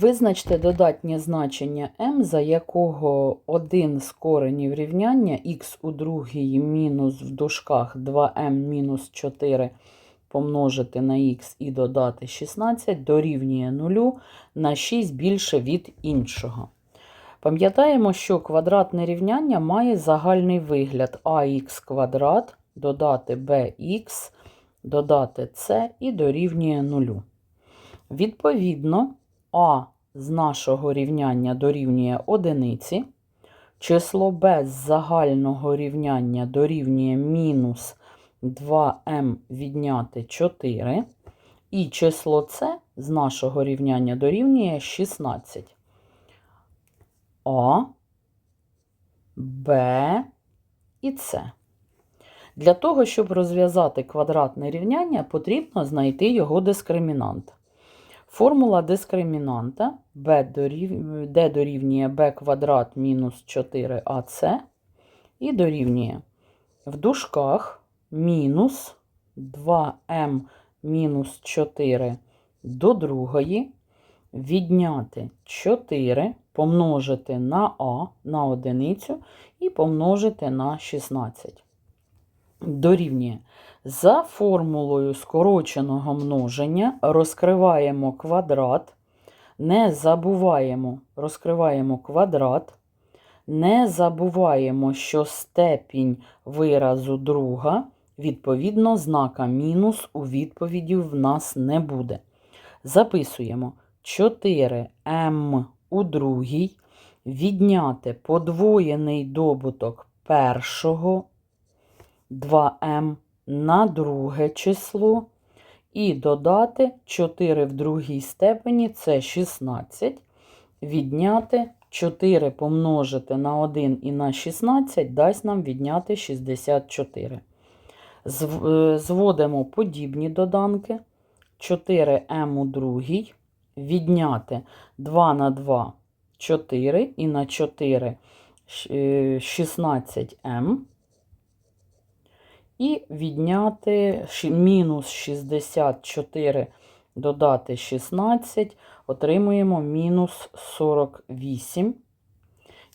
Визначте додатнє значення m, за якого один з коренів рівняння х у другій мінус в дужках 2m мінус 4 помножити на х і додати 16 дорівнює 0 на 6 більше від іншого. Пам'ятаємо, що квадратне рівняння має загальний вигляд ax квадрат додати bx додати c і дорівнює 0. Відповідно, а з нашого рівняння дорівнює одиниці, число b з загального рівняння дорівнює мінус 2m відняти 4, і число c з нашого рівняння дорівнює 16. А, Б і С. Для того, щоб розв'язати квадратне рівняння, потрібно знайти його дискримінант. Формула дискримінанта b дорів... d дорівнює b квадрат мінус 4ac і дорівнює в дужках мінус 2m мінус 4 до другої відняти 4, помножити на а на одиницю і помножити на 16. Дорівнює. За формулою скороченого множення розкриваємо квадрат, не забуваємо, розкриваємо квадрат, не забуваємо, що степінь виразу друга, відповідно, знака мінус у відповіді в нас не буде. Записуємо. 4m у другій, відняти подвоєний добуток першого. 2m на друге число і додати 4 в другій степені це 16. Відняти 4 помножити на 1 і на 16 дасть нам відняти 64. Е, Зводимо подібні доданки. 4m у другій, відняти 2 на 2 4 і на 4 е, 16m. І відняти мінус 64, додати 16, отримуємо мінус 48.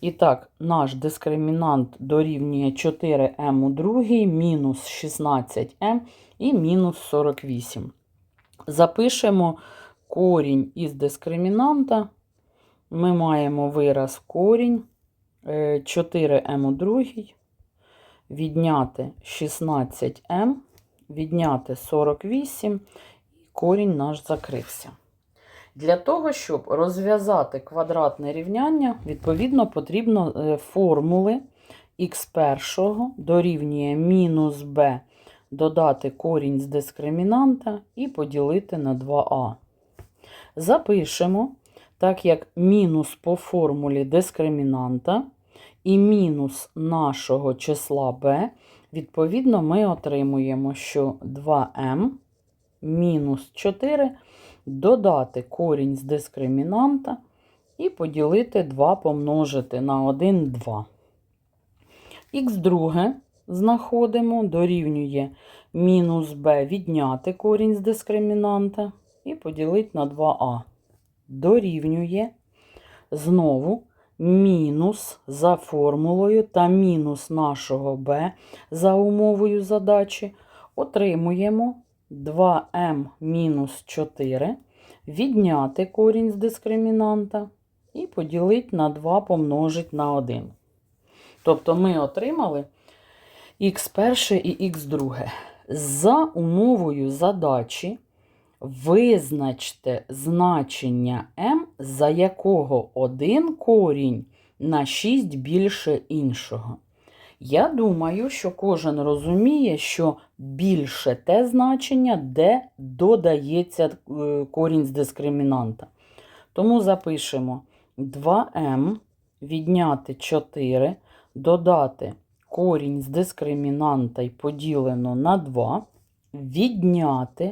І так, наш дискримінант дорівнює 4m у другій, мінус 16m і мінус 48. Запишемо корінь із дискримінанта. Ми маємо вираз корінь е, 4m у другій, відняти 16m, відняти 48, і корінь наш закрився. Для того, щоб розв'язати квадратне рівняння, відповідно, потрібно е, формули х1 дорівнює мінус b додати корінь з дискримінанта і поділити на 2а. Запишемо, так як мінус по формулі дискримінанта і мінус нашого числа b, відповідно, ми отримуємо, що 2m мінус 4 додати корінь з дискримінанта і поділити 2 помножити на 1 2. Х друге знаходимо, дорівнює мінус b відняти корінь з дискримінанта і поділити на 2а. Дорівнює знову мінус за формулою та мінус нашого b за умовою задачі. Отримуємо 2m мінус 4, відняти корінь з дискримінанта і поділити на 2 помножити на 1. Тобто ми отримали х1 і х2. За умовою задачі визначте значення m, за якого один корінь на 6 більше іншого. Я думаю, що кожен розуміє, що більше те значення, де додається е, корінь з дискримінанта. Тому запишемо 2m відняти 4, додати корінь з дискримінанта і поділено на 2, відняти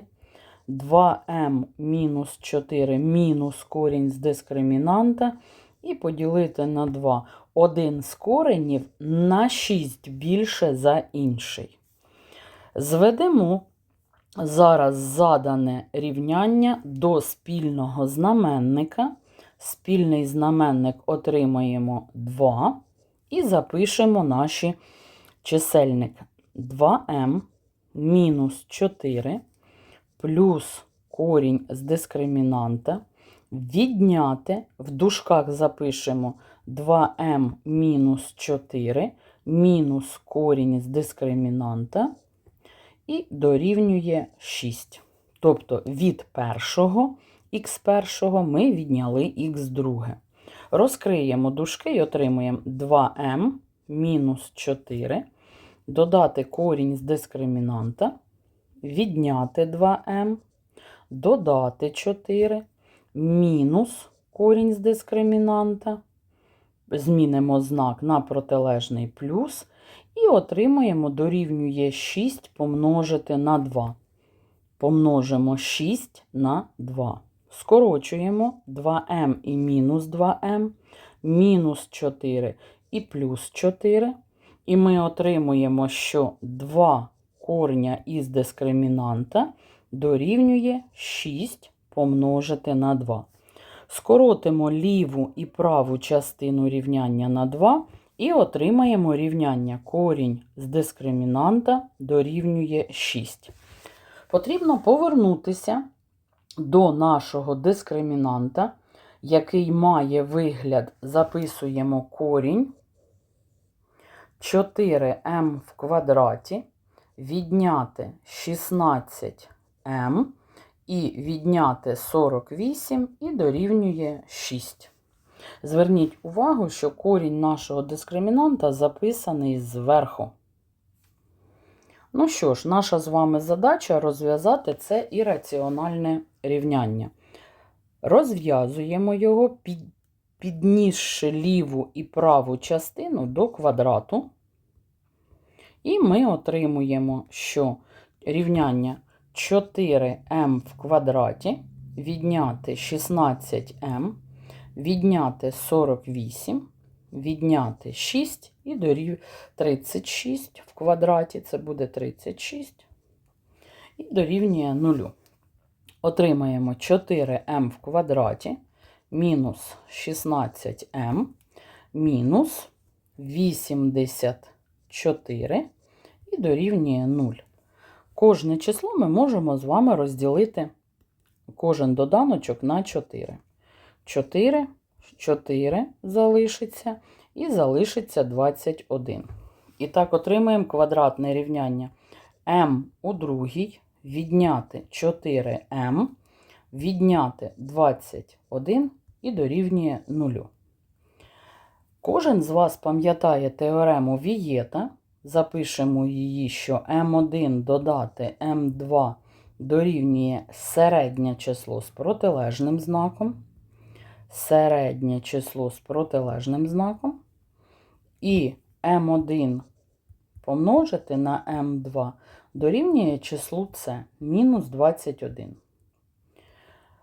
2m мінус 4 мінус корінь з дискримінанта і поділити на 2. Один з коренів на 6 більше за інший. Зведемо зараз задане рівняння до спільного знаменника Спільний знаменник отримаємо 2 і запишемо наші чисельники. 2m мінус 4 плюс корінь з дискримінанта. Відняти в дужках запишемо 2m мінус 4 мінус корінь з дискримінанта і дорівнює 6. Тобто від першого х першого ми відняли х друге. Розкриємо дужки і отримуємо 2m мінус 4, додати корінь з дискримінанта, відняти 2m, додати 4, мінус корінь з дискримінанта, змінимо знак на протилежний плюс і отримаємо дорівнює 6 помножити на 2. Помножимо 6 на 2. Скорочуємо 2m і мінус 2m, мінус 4 і плюс 4. І ми отримуємо, що 2 корня із дискримінанта дорівнює 6 помножити на 2. Скоротимо ліву і праву частину рівняння на 2 і отримаємо рівняння корінь з дискримінанта дорівнює 6. Потрібно повернутися до нашого дискримінанта, який має вигляд, записуємо корінь 4m в квадраті, відняти 16m і відняти 48 і дорівнює 6. Зверніть увагу, що корінь нашого дискримінанта записаний зверху. Ну що ж, наша з вами задача розв'язати це ірраціональне рівняння. Розв'язуємо його, під, піднісши ліву і праву частину до квадрату. І ми отримуємо, що рівняння 4m в квадраті відняти 16m, відняти 48, відняти 6 і дорів 36 в квадраті, це буде 36, і дорівнює 0. Отримаємо 4m в квадраті мінус 16m мінус 84 і дорівнює 0. Кожне число ми можемо з вами розділити кожен доданочок на 4. 4, 4 залишиться і залишиться 21. І так отримаємо квадратне рівняння m у другій, відняти 4m, відняти 21 і дорівнює 0. Кожен з вас пам'ятає теорему Вієта. Запишемо її, що m1 додати m2 дорівнює середнє число з протилежним знаком. Середнє число з протилежним знаком. І m1 помножити на m2 дорівнює числу С мінус 21.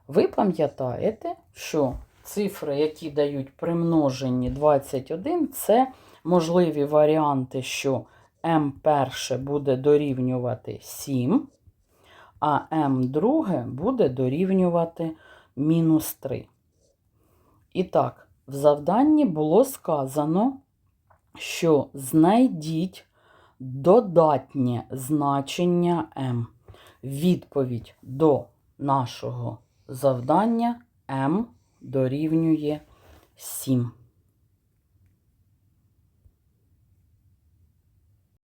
Ви пам'ятаєте, що цифри, які дають при множенні 21, це можливі варіанти, що m перше буде дорівнювати 7, а m друге буде дорівнювати мінус 3. І так, в завданні було сказано, що знайдіть додатнє значення m. Відповідь до нашого завдання m дорівнює 7.